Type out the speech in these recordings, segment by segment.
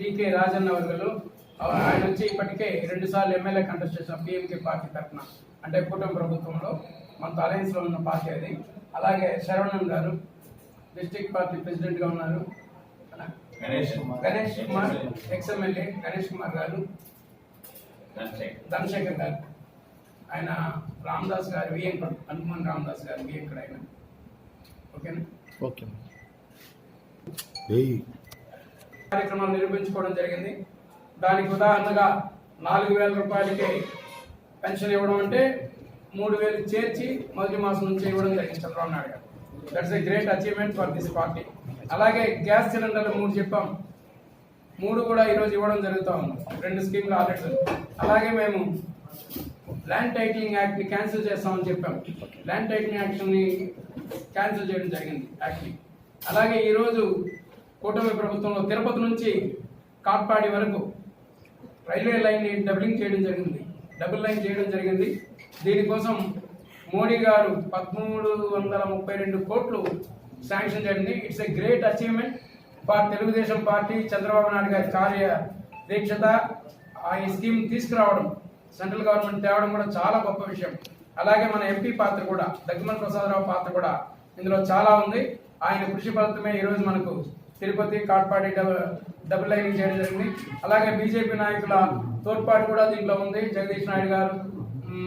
Decay Rajanna వర్గలు ఆయన వచ్చి ఇప్పటికే రెండు సార్లు ఎమ్మెల్యే కంటెస్ట్ చేసిన పిఎంకే పార్టీ తరఫున. అంటే కూటమి ప్రభుత్వంలో మనతో అలయన్స్లో ఉన్న పార్టీ అది. అలాగే శరవణన్ గారు డిస్ట్రిక్ట్ పార్టీ ప్రెసిడెంట్గా ఉన్నారు. గణేష్ కుమార్. గణేష్ కుమార్ ఎక్స్ ఎమ్మెల్యే గణేష్ కుమార్ గారు. ధనశేఖర్. గారు. ఆయన రామదాస్ గారు వియంకుడు హనుమాన్ రామదాస్ గారు వియంకుడు ఆయన. ఓకేనా? ఓకే కార్యక్రమాలు నిర్వహించుకోవడం జరిగింది. దానికి ఉదాహరణగా నాలుగు వేల రూపాయలకి పెన్షన్ ఇవ్వడం అంటే మూడు వేలు చేర్చి మొదటి మాసం నుంచి ఇవ్వడం జరిగింది చంద్రబాబు నాయుడు గారు. That's a great achievement for this party అలాగే గ్యాస్ సిలిండర్లు మూడు చెప్పాం. మూడు కూడా ఈరోజు ఇవ్వడం జరుగుతూ ఉంది. రెండు స్కీమ్లు ఆల్రెడీ అలాగే మేము ల్యాండ్ టైటిలింగ్ యాక్ట్ని క్యాన్సిల్ చేస్తామని చెప్పాం. ల్యాండ్ టైటిలింగ్ యాక్ట్ని క్యాన్సిల్ చేయడం జరిగింది యాక్ట్ని. అలాగే ఈరోజు కూటమి ప్రభుత్వంలో తిరుపతి నుంచి కాట్పాడి వరకు రైల్వే లైన్ని డబ్లింగ్ డబులింగ్ చేయడం జరిగింది. డబుల్ లైన్ చేయడం జరిగింది. దీనికోసం మోడీ గారు పదమూడు వందల ముప్పై రెండు కోట్లు శాంక్షన్ జరిగింది. It's a great achievement for Telugudesam party Chandrababu Naidu గారి కార్య దీక్షత. ఆ ఈ స్కీమ్ తీసుకురావడం సెంట్రల్ గవర్నమెంట్ తేవడం కూడా చాలా గొప్ప విషయం. అలాగే మన ఎంపీ పాత్ర కూడా దగ్గమల్ ప్రసాదరావు పాత్ర కూడా ఇందులో చాలా ఉంది. ఆయన కృషి ఫలితమే ఈరోజు మనకు Tirupati Katpadi double double lining చేయడం జరిగింది. అలాగే బీజేపీ నాయకుల తోడ్పాటు కూడా దీంట్లో ఉంది. జగదీష్ నాయుడు గారు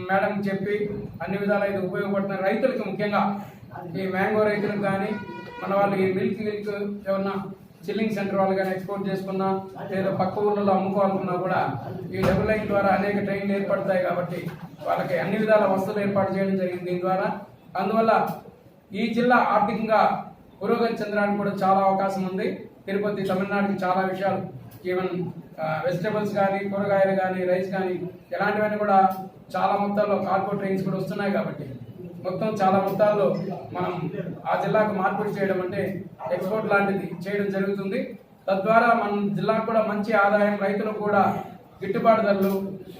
మేడం చెప్పి అన్ని విధాలు ఇది ఉపయోగపడుతున్న రైతులకు ముఖ్యంగా ఈ మ్యాంగో రైతులకు కానీ మన వాళ్ళకి మిల్క్ మిల్క్ ఏమన్నా చిల్లింగ్ సెంటర్ వాళ్ళు కానీ ఎక్స్పోర్ట్ చేసుకున్నా లేదా పక్క ఊళ్ళలో అమ్ముకోవాలనుకున్నా కూడా ఈ డబుల్ లైన్ ద్వారా అనేక ట్రైన్లు ఏర్పడతాయి కాబట్టి వాళ్ళకి అన్ని విధాల వసతులు ఏర్పాటు చేయడం జరిగింది దీని ద్వారా. అందువల్ల ఈ జిల్లా ఆర్థికంగా పురోగతి చెందడానికి కూడా చాలా అవకాశం ఉంది. తిరుపతి తమిళనాడుకి చాలా విషయాలు ఈవెన్ వెజిటబుల్స్ కానీ కూరగాయలు కానీ రైస్ కానీ ఇలాంటివన్నీ కూడా చాలా మొత్తాల్లో కార్గో ట్రైన్స్ కూడా వస్తున్నాయి కాబట్టి మొత్తం చాలా మొత్తాల్లో మనం ఆ జిల్లాకు మార్పిడి చేయడం అంటే ఎక్స్పోర్ట్ లాంటిది చేయడం జరుగుతుంది. తద్వారా మన జిల్లాకు కూడా మంచి ఆదాయం రైతులకు కూడా గిట్టుబాటు ధరలు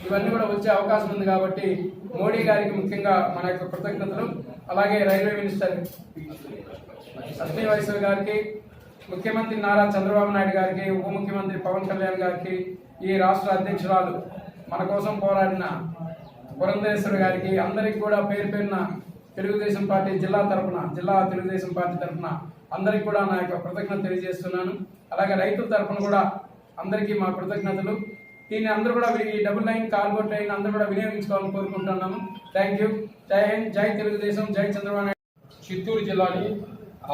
ఇవన్నీ కూడా వచ్చే అవకాశం ఉంది కాబట్టి మోడీ గారికి ముఖ్యంగా మన యొక్క కృతజ్ఞతలు. అలాగే రైల్వే మినిస్టర్ అశ్విని వైశ్వ గారికి ముఖ్యమంత్రి నారా చంద్రబాబు నాయుడు గారికి ఉప ముఖ్యమంత్రి పవన్ కళ్యాణ్ గారికి ఈ రాష్ట్ర అధ్యక్షురాలు మన కోసం పోరాడిన పురంధరేశ్వరి గారికి అందరికి కూడా పేరు పేరున తెలుగుదేశం పార్టీ జిల్లా తరపున జిల్లా తెలుగుదేశం పార్టీ తరఫున అందరికి కూడా నా యొక్క కృతజ్ఞత తెలియజేస్తున్నాను. అలాగే రైతుల తరపున కూడా అందరికీ మా కృతజ్ఞతలు. దీన్ని అందరూ కూడా ఈ డబుల్ లైన్ కార్గో లైన్ అందరూ కూడా వినియోగించుకోవాలని కోరుకుంటున్నాము థ్యాంక్ యూ జై హింద్ జై తెలుగుదేశం జై చంద్రబాబు నాయుడు. చిత్తూరు జిల్లాని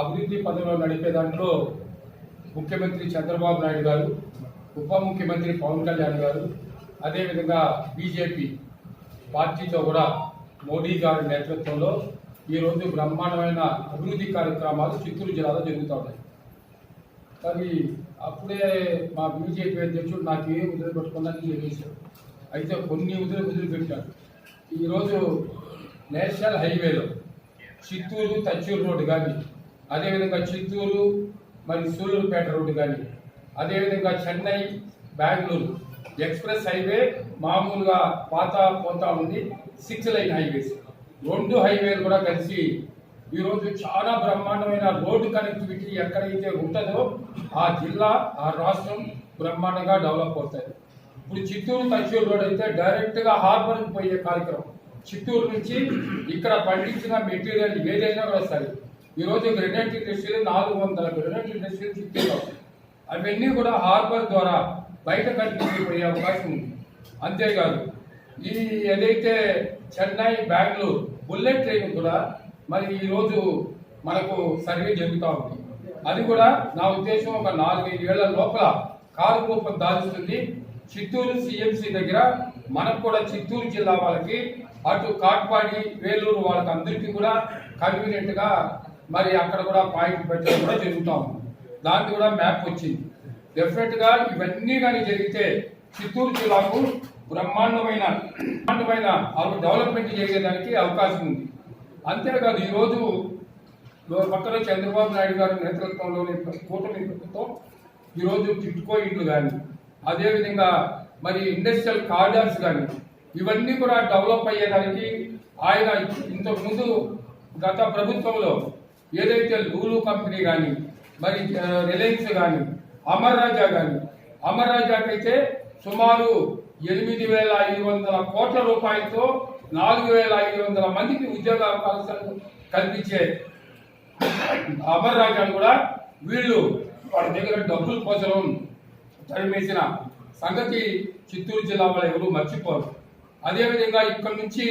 అభివృద్ధి పదంలో నడిపే దాంట్లో ముఖ్యమంత్రి చంద్రబాబు నాయుడు గారు ఉప ముఖ్యమంత్రి పవన్ కళ్యాణ్ గారు అదేవిధంగా బీజేపీ పార్టీతో కూడా మోడీ గారి నేతృత్వంలో ఈరోజు బ్రహ్మాండమైన అభివృద్ధి కార్యక్రమాలు చిత్తూరు జిల్లాలో జరుగుతూ ఉన్నాయి. కానీ అప్పుడే మా బీజేపీ అధ్యక్షుడు నాకు ఏం వదిలిపెట్టకుండా చెప్పేశాడు అయితే కొన్ని వదిలి పెట్టాడు. ఈరోజు నేషనల్ హైవేలో చిత్తూరు తచ్చూరు రోడ్డు కానీ అదేవిధంగా చిత్తూరు మరి సూళ్ళూరుపేట రోడ్డు కానీ అదేవిధంగా చెన్నై బెంగళూరు ఎక్స్ప్రెస్ హైవే మామూలుగా పాత పోతా ఉంది. Six line highways. రెండు హైవేలు కూడా కలిసి ఈరోజు చాలా బ్రహ్మాండమైన రోడ్డు కనెక్టివిటీ ఎక్కడైతే ఉంటుందో ఆ జిల్లా ఆ రాష్ట్రం బ్రహ్మాండంగా డెవలప్ అవుతాయి. ఇప్పుడు చిత్తూరు తచ్చూరు రోడ్ అయితే డైరెక్ట్గా హార్బర్కి పోయే కార్యక్రమం. చిత్తూరు నుంచి ఇక్కడ పండించిన మెటీరియల్ ఏదైనా కూడా వస్తాయి ఈరోజు గ్రెనైట్ ఇండస్ట్రీలు నాలుగు వందల గ్రెనైట్ ఇండస్ట్రీలు చిత్తూరులో అవన్నీ కూడా హార్బర్ ద్వారా బయట కనిపించిపోయే అవకాశం ఉంది. అంతేకాదు ఈ ఏదైతే చెన్నై బెంగళూరు బుల్లెట్ ట్రైన్ కూడా మరి ఈరోజు మనకు సర్వే జరుగుతూ ఉంది. అది కూడా నా ఉద్దేశం ఒక నాలుగైదు ఏళ్ళ లోపల కారు రూపం దాల్చుతుంది. చిత్తూరు సిఎంసి దగ్గర మనకు కూడా చిత్తూరు జిల్లా వాళ్ళకి అటు కాట్పాడి వేలూరు వాళ్ళకి అందరికీ కూడా కన్వీనియంట్గా మరి అక్కడ కూడా పాయింట్ పెట్టడం కూడా జరుగుతూ ఉంది. దానికి కూడా మ్యాప్ వచ్చింది. డెఫినెట్గా ఇవన్నీ కానీ జరిగితే చిత్తూరు జిల్లాకు బ్రహ్మాండమైన బ్రహ్మాండమైన డెవలప్మెంట్ చేయడానికి అవకాశం ఉంది. అంతేకాదు ఈరోజు పక్కన చంద్రబాబు నాయుడు గారి నేతృత్వంలోని కూటమి ప్రభుత్వం ఈరోజు టిట్కో ఇండ్లు కానీ అదేవిధంగా మరి ఇండస్ట్రియల్ కారిడార్స్ కానీ ఇవన్నీ కూడా డెవలప్ అయ్యేదానికి ఆయన ఇంతకుముందు గత ప్రభుత్వంలో ఏదైతే లూలు కంపెనీ కానీ మరి రిలయన్స్ కానీ అమర్ రాజా కానీ అమర్ రాజాకైతే సుమారు ఎనిమిది వేల ఐదు వందల కోట్ల రూపాయలతో నాలుగు వేల ఐదు వందల మందికి ఉద్యోగ అవకాశాలు కల్పించే అమర్ రాజాను కూడా వీళ్ళు వాళ్ళ దగ్గర డబ్బుల కోసం తరిమేసిన సంగతి చిత్తూరు జిల్లా వాళ్ళు ఎవరు మర్చిపోరు. అదేవిధంగా ఇక్కడ నుంచి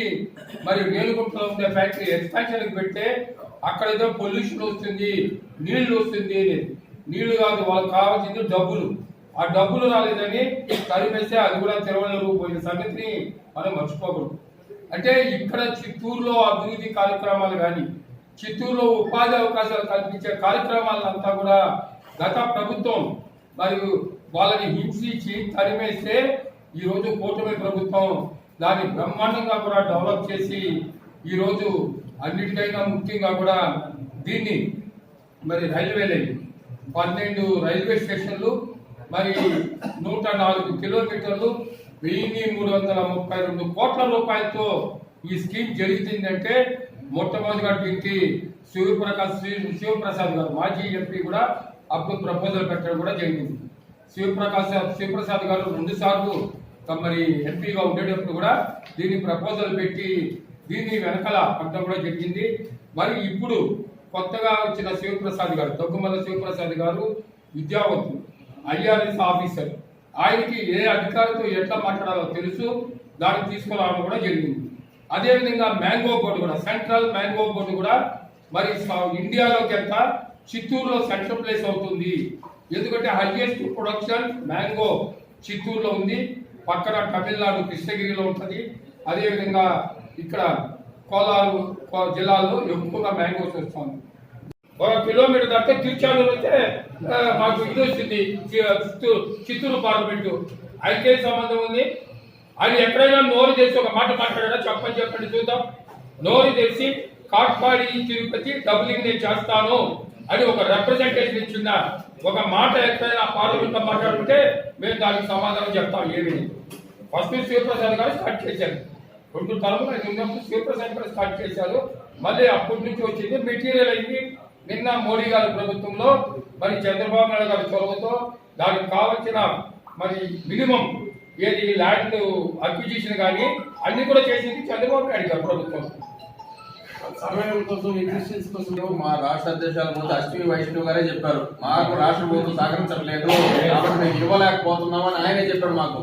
మరి వేలుగుంటలో ఉండే ఫ్యాక్టరీ ఎక్స్పాన్షన్కి పెడితే అక్కడ ఏదో పొల్యూషన్ వస్తుంది నీళ్ళు వస్తుంది నీళ్ళు కాదు వాళ్ళకి కావాల్సింది డబ్బులు. ఆ డబ్బులు రాలేదని తరిమేస్తే అది కూడా తిరువనూరు పోయిన సంగతిని మనం మర్చిపోకూడదు. అంటే ఇక్కడ చిత్తూరులో అభివృద్ధి కార్యక్రమాలు కానీ చిత్తూరులో ఉపాధి అవకాశాలు కల్పించే కార్యక్రమాలంతా కూడా గత ప్రభుత్వం మరియు వాళ్ళని హింసించి తరిమేస్తే ఈరోజు కూటమి ప్రభుత్వం దాన్ని బ్రహ్మాండంగా కూడా డెవలప్ చేసి ఈరోజు అన్నిటికైనా ముఖ్యంగా కూడా దీన్ని మరి రైల్వే లైన్ పన్నెండు రైల్వే స్టేషన్లు మరి నూట నాలుగు కిలోమీటర్లు వెయ్యి మూడు వందల ముప్పై రెండు కోట్ల రూపాయలతో ఈ స్కీమ్ జరుగుతుందంటే మొట్టమొదటిగా దీనికి శివప్రకాశ్ శివప్రసాద్ గారు మాజీ ఎంపీ కూడా అప్పుడు ప్రపోజల్ పెట్టడం కూడా జరిగింది. శివప్రకాశ్ శివప్రసాద్ గారు రెండు సార్లు మరి ఎంపీగా ఉండేటప్పుడు కూడా దీన్ని ప్రపోజల్ పెట్టి దీన్ని వెనకాల పట్టడం కూడా జరిగింది. మరి ఇప్పుడు కొత్తగా వచ్చిన శివప్రసాద్ గారు దగ్గుమల్ల శివప్రసాద్ గారు విద్యావంతులు. IRS officer. ఆయనకి ఏ అధికారితో ఎట్లా మాట్లాడాలో తెలుసు. దాన్ని తీసుకురావడం కూడా జరిగింది. అదేవిధంగా మ్యాంగో బోర్డు కూడా సెంట్రల్ మ్యాంగో బోర్డు కూడా మరి ఇండియాలోకి ఎంత చిత్తూరులో సెంట్రల్ ప్లేస్ అవుతుంది. ఎందుకంటే హైయెస్ట్ ప్రొడక్షన్ మ్యాంగో చిత్తూరులో ఉంది. పక్కన తమిళనాడు కృష్ణగిరిలో ఉంటుంది. అదేవిధంగా ఇక్కడ కోలారు కో- జిల్లాలో ఎక్కువగా మ్యాంగోస్ వస్తుంది ఒక కిలోమీటర్ దాటితే తిరుచానూరు అయితే మాకు ఇది వచ్చింది చిత్తూరు చిత్తూరు పార్లమెంటు. ఆయనకే సంబంధం ఉంది. ఆయన ఎక్కడైనా నోరు చేసి ఒక మాట మాట్లాడారా చెప్పని చెప్పండి చూద్దాం. నోరు చేసి కాట్పాడి తిరుపతి డబులింగ్ నేను చేస్తాను అని ఒక రిప్రజెంటేషన్ ఇచ్చిన ఒక మాట ఎక్కడైనా పార్లమెంట్లో మాట్లాడుకుంటే మేము దానికి సమాధానం చెప్తాం ఏమి ఫస్ట్ శివప్రసాద్ గారు స్టార్ట్ చేశారు. రెండు తరములు ఉన్నప్పుడు శివప్రసాద్ గారు స్టార్ట్ చేశారు. మళ్ళీ అప్పటి నుంచి వచ్చింది మెటీరియల్ అయింది. నిన్న మోడీ గారి ప్రభుత్వంలో మరి చంద్రబాబు నాయుడు గారి చొరవతో దానికి కావలసిన మరి మినిమం ఏది ల్యాండ్ అక్విజిషన్ కానీ అన్ని కూడా చేసింది చంద్రబాబు నాయుడు గారి ప్రభుత్వం. సర్వైవల్ కోసం ఎగ్జిస్టెన్స్ కోసం మా రాష్ట్ర అధ్యక్షుల ముందు అశ్విని వైష్ణవ్ గారే చెప్పారు. మాకు రాష్ట్ర ప్రభుత్వం సహకరించట్లేదు కాబట్టి మేము ఇవ్వలేకపోతున్నామని ఆయనే చెప్పాడు మాకు.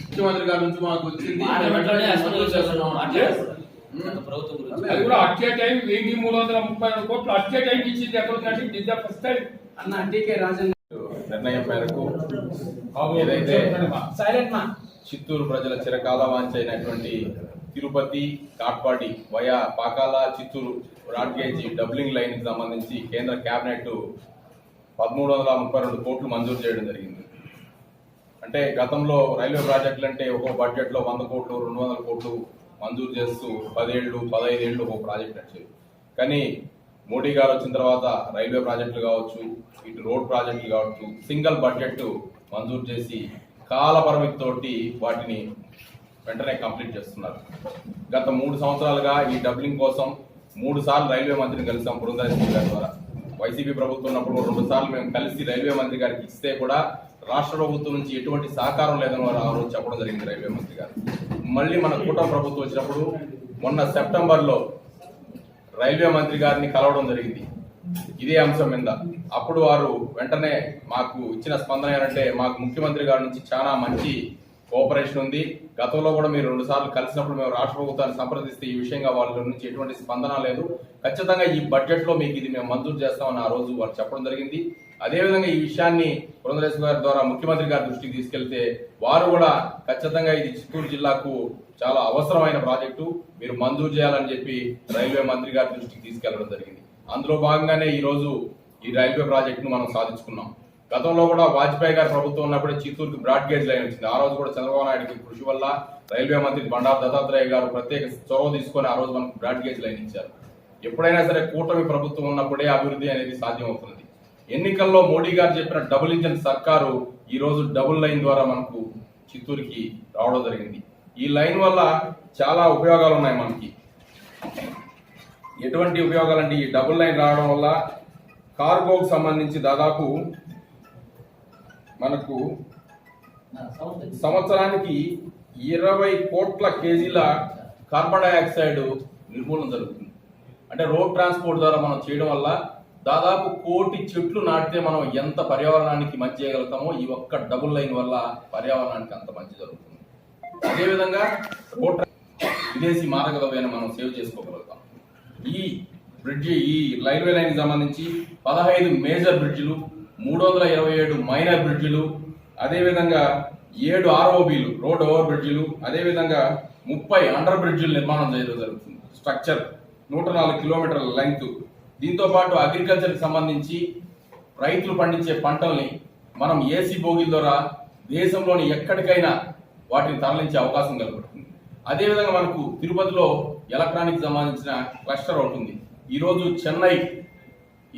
ముఖ్యమంత్రి గారి నుంచి మాకు వచ్చింది. అది కూడా అట్టే టైం వెయ్యి మూడు వందల ముప్పై రెండు కోట్లు అట్టే టైం ఇచ్చింది ఎక్కడ ఉందంటే ఇది ఫస్ట్ టైం. అన్న టీకే రాజన్ నిర్ణయం మేరకు ఏదైతే చిత్తూరు ప్రజల చిరకాల వాంఛైనటువంటి Tirupati Katpadi via Pakala Chittoor broad gauge doubling లైన్కి సంబంధించి కేంద్ర కేబినెట్ పదమూడు వందల ముప్పై రెండు కోట్లు మంజూరు చేయడం జరిగింది. అంటే గతంలో రైల్వే ప్రాజెక్టులు అంటే ఒక్కో బడ్జెట్లో వంద కోట్లు రెండు వందల కోట్లు మంజూరు చేస్తూ పదేళ్ళు పదహైదేళ్ళు ఒక ప్రాజెక్ట్ నడిచేది. కానీ మోడీ గారు వచ్చిన తర్వాత రైల్వే ప్రాజెక్టులు కావచ్చు ఇటు రోడ్ ప్రాజెక్టులు కావచ్చు సింగిల్ బడ్జెట్ మంజూరు చేసి కాల వాటిని వెంటనే కంప్లీట్ చేస్తున్నారు. గత మూడు సంవత్సరాలుగా ఈ డబ్లింగ్ కోసం మూడు సార్లు రైల్వే మంత్రిని కలిసాం బృందారెడ్డి గారి ద్వారా. వైసీపీ ప్రభుత్వం ఉన్నప్పుడు రెండు సార్లు మేము కలిసి రైల్వే మంత్రి గారికి ఇస్తే కూడా రాష్ట్ర ప్రభుత్వం నుంచి ఎటువంటి సహకారం లేదని వారు ఆ రోజు చెప్పడం జరిగింది రైల్వే మంత్రి గారు. మళ్ళీ మన కూటమి ప్రభుత్వం వచ్చినప్పుడు మొన్న సెప్టెంబర్లో రైల్వే మంత్రి గారిని కలవడం జరిగింది. ఇదే అంశం మీద. అప్పుడు వారు వెంటనే మాకు ఇచ్చిన స్పందన ఏంటంటే మాకు ముఖ్యమంత్రి గారి నుంచి చాలా మంచి కోఆపరేషన్ ఉంది. గతంలో కూడా మీరు రెండు సార్లు కలిసినప్పుడు మేము రాష్ట్ర ప్రభుత్వాన్ని సంప్రదిస్తే ఈ విషయంగా వాళ్ళ నుంచి ఎటువంటి స్పందన లేదు. ఖచ్చితంగా ఈ బడ్జెట్లో మీకు ఇది మేము మంజూరు చేస్తామని ఆ రోజు వారు చెప్పడం జరిగింది. అదేవిధంగా ఈ విషయాన్ని పురంధరేశ్వర గారి ద్వారా ముఖ్యమంత్రి గారి దృష్టికి తీసుకెళ్తే వారు కూడా ఖచ్చితంగా ఇది చిత్తూరు జిల్లాకు చాలా అవసరమైన ప్రాజెక్టు. మీరు మంజూరు చేయాలని చెప్పి రైల్వే మంత్రి గారి దృష్టికి తీసుకెళ్ళడం జరిగింది. అందులో భాగంగానే ఈ రోజు ఈ రైల్వే ప్రాజెక్టును మనం సాధించుకున్నాం. గతంలో కూడా వాజ్పేయి గారి ప్రభుత్వం ఉన్నప్పుడే చిత్తూరుకి బ్రాడ్ గేజ్ లైన్ వచ్చింది. ఆ రోజు కూడా చంద్రబాబు నాయుడు కృషి వల్ల రైల్వే మంత్రి బండారు దత్తాత్రేయ గారు ప్రత్యేక చొరవ తీసుకొని ఆ రోజు మనకు బ్రాడ్ గేజ్ లైన్ ఇచ్చారు. ఎప్పుడైనా సరే కూటమి ప్రభుత్వం ఉన్నప్పుడే అభివృద్ధి అనేది సాధ్యమవుతుంది ఎన్నికల్లో మోడీ గారు చెప్పిన డబుల్ ఇంజన్ సర్కారు ఈ రోజు డబుల్ లైన్ ద్వారా మనకు చిత్తూరుకి రావడం జరిగింది. ఈ లైన్ వల్ల చాలా ఉపయోగాలు ఉన్నాయి మనకి. ఎటువంటి ఉపయోగాలు అంటే ఈ డబుల్ లైన్ రావడం వల్ల కార్గోకు సంబంధించి దాదాపు మనకు సంవత్సరానికి ఇరవై కోట్ల కేజీల కార్బన్ డైఆక్సైడ్ నిర్మూలన జరుగుతుంది. అంటే రోడ్ ట్రాన్స్పోర్ట్ ద్వారా మనం చేయడం వల్ల దాదాపు కోటి చెట్లు నాటితే మనం ఎంత పర్యావరణానికి మంచి చేయగలుగుతామో ఈ ఒక్క డబుల్ లైన్ వల్ల పర్యావరణానికి అంత మంచి జరుగుతుంది. అదేవిధంగా రోడ్ విదేశీ మారక ద్రవ్యాన్ని మనం సేవ్ చేసుకోగలుగుతాం. ఈ బ్రిడ్జి ఈ రైల్వే లైన్కి సంబంధించి పదహైదు మేజర్ బ్రిడ్జిలు మూడు వందల ఇరవై ఏడు మైనర్ బ్రిడ్జిలు అదేవిధంగా ఏడు ఆర్ఓబీలు రోడ్ ఓవర్ బ్రిడ్జిలు అదేవిధంగా ముప్పై అండర్ బ్రిడ్జిలు నిర్మాణం చేయడం జరుగుతుంది. స్ట్రక్చర్ నూట నాలుగు కిలోమీటర్ల లెంగ్త్. దీంతో పాటు అగ్రికల్చర్కి సంబంధించి రైతులు పండించే పంటల్ని మనం ఏసీ బోగిల ద్వారా దేశంలోని ఎక్కడికైనా వాటిని తరలించే అవకాశం కలుగుతుంది అదేవిధంగా మనకు తిరుపతిలో ఎలక్ట్రానిక్ సంబంధించిన క్లస్టర్ ఒకటి ఉంది. ఈరోజు చెన్నై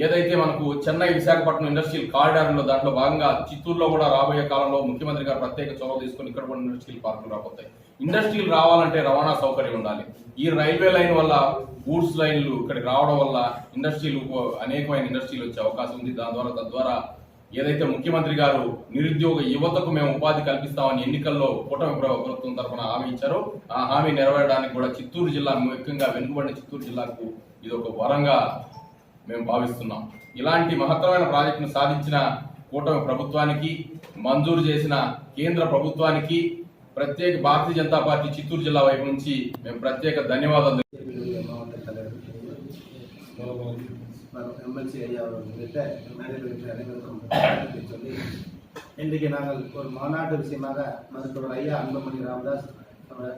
ఏదైతే మనకు చెన్నై విశాఖపట్నం ఇండస్ట్రియల్ కారిడార్ ఉందో దాంట్లో భాగంగా చిత్తూరులో కూడా రాబోయే కాలంలో ముఖ్యమంత్రి గారు ప్రత్యేక చొరవ తీసుకొని ఇక్కడ కూడా ఇండస్ట్రియల్ పార్కులు రాబోతాయి. ఇండస్ట్రీలు రావాలంటే రవాణా సౌకర్యం ఉండాలి. ఈ రైల్వే లైన్ వల్ల గూడ్స్ లైన్లు ఇక్కడికి రావడం వల్ల ఇండస్ట్రీలు అనేకమైన ఇండస్ట్రీలు వచ్చే అవకాశం ఉంది. దాని ద్వారా తద్వారా ఏదైతే ముఖ్యమంత్రి గారు నిరుద్యోగ యువతకు మేము ఉపాధి కల్పిస్తామని ఎన్నికల్లో కూటమి ప్రభుత్వం తరఫున హామీ ఇచ్చారో. ఆ హామీ నెరవేరడానికి కూడా చిత్తూరు జిల్లా ముఖ్యంగా వెనుకబడిన చిత్తూరు జిల్లాకు ఇది ఒక వరంగా మేము భావిస్తున్నాం ఇలాంటి మహత్తరమైన ప్రాజెక్టును సాధించిన కూటమి ప్రభుత్వానికి మంజూరు చేసిన కేంద్ర ప్రభుత్వానికి ప్రత్యేక భారతీయ జనతా పార్టీ చిత్తూరు జిల్లా వైపు నుంచి మేము ప్రత్యేక ధన్యవాదాలు மாவட்ட தலைவர் மற்றும் எம்எல்சி ஐயா அவர்கள் உள்ளிட்ட மேடையில் அனைவருக்கும் வணக்கத்தை சொல்லி இன்றைக்கு நாங்கள் ஒரு மாநாட்டு விஷயமாக மருத்துவர் ஐயா அன்புமணி ராமதாஸ்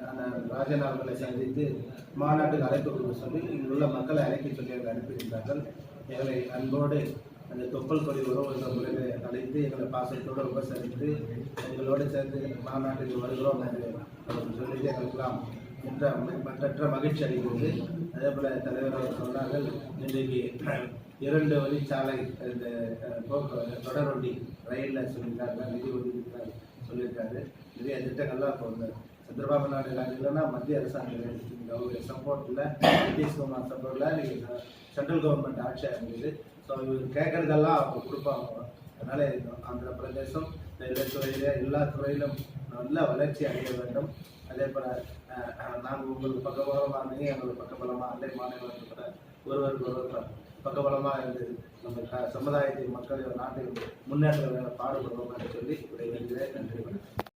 அந்த ராஜன் அவர்களை சந்தித்து மாநாட்டுக்கு அழைப்பு கொடுக்க சொல்லி இங்குள்ள மக்களை அழைக்க சொல்லி எங்களை அனுப்பியிருந்தார்கள். எங்களை அன்போடு அந்த தொப்பல் கொடி உறவு என்ற முறையில் அழைத்து எங்களை பாசத்தோடு உபசரித்து எங்களோடு சேர்ந்து மாநாட்டுக்கு வருகிறோம் என்று அவர்கள் சொல்லிட்டு எங்களுக்கெல்லாம் மற்ற மகிழ்ச்சி அடைகிறது அதே போல தலைவர் அவர் சொன்னார்கள் இன்றைக்கு இரண்டு வழிச்சாலை இந்த அஹ், தொடர் வண்டி ரயிலில் சொல்லியிருக்காங்க நிதி ஒதுக்கி சொல்லியிருக்காரு. நிறைய திட்டங்கள்லாம் இப்போ வந்து சந்திரபாபு நாயுடு காலத்துலன்னா மத்திய அரசாங்கம் சப்போர்ட்டில் நிதிஷ்குமார் சப்போர்ட்டில் நீங்கள் சென்ட்ரல் கவர்மெண்ட் ஆட்சியாக இருந்தது ஸோ இவர் கேட்குறதெல்லாம் அவங்க கொடுப்பாங்க. அதனால் ஆந்திர பிரதேசம் ரயில்வே துறையில எல்லா துறையிலும் நல்ல வளர்ச்சி அடைய வேண்டும். அதே போல் நாங்கள் உங்களுக்கு பக்கபலமாக இருந்தீங்க எங்களுக்கு பக்கபலமாக அண்டை மாநிலத்தில் கூட ஒருவருக்கு ஒருவர் பக்கபலமாக இருந்து நம்ம க- சமுதாயத்தின் மக்கள் நாட்டின் முன்னேற்ற பாடுபடுவோம் என்று சொல்லி விடைபெறுகிறேன்.